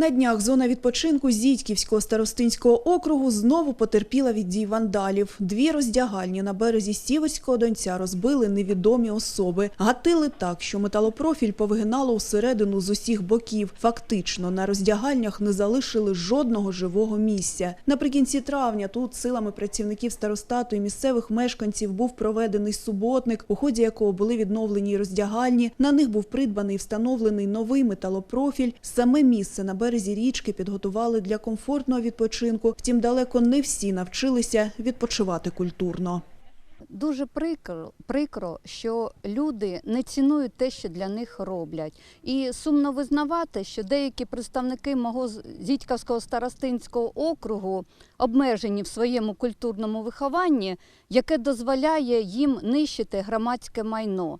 На днях зона відпочинку Зітьківського старостинського округу знову потерпіла від дій вандалів. Дві роздягальні на березі Сіверського донця розбили невідомі особи. Гатили так, що металопрофіль повигинало усередину з усіх боків. Фактично, на роздягальнях не залишили жодного живого місця. Наприкінці травня тут силами працівників старостату і місцевих мешканців був проведений суботник, у ході якого були відновлені роздягальні. На них був придбаний і встановлений новий металопрофіль. Саме місце на березі річки підготували для комфортного відпочинку. Втім, далеко не всі навчилися відпочивати культурно. Дуже прикро, прикро, що люди не цінують те, що для них роблять. І сумно визнавати, що деякі представники мого з- Зітьківського старостинського округу обмежені в своєму культурному вихованні, яке дозволяє їм нищити громадське майно.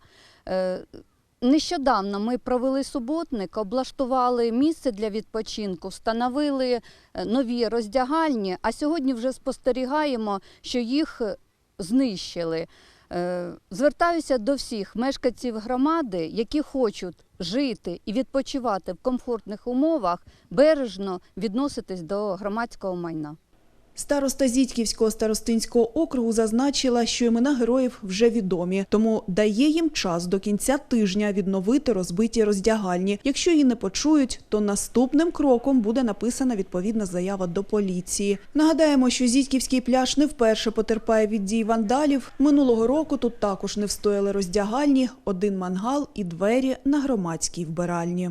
Нещодавно ми провели суботник, облаштували місце для відпочинку, встановили е, нові роздягальні, а сьогодні вже спостерігаємо, що їх е, знищили. Е, Звертаюся до всіх мешканців громади, які хочуть жити і відпочивати в комфортних умовах, бережно відноситись до громадського майна. Староста Зітьківського старостинського округу зазначила, що імена героїв вже відомі, тому дає їм час до кінця тижня відновити розбиті роздягальні. Якщо її не почують, то наступним кроком буде написана відповідна заява до поліції. Нагадаємо, що Зітьківський пляж не вперше потерпає від дій вандалів. Минулого року тут також не встояли роздягальні, один мангал і двері на громадській вбиральні.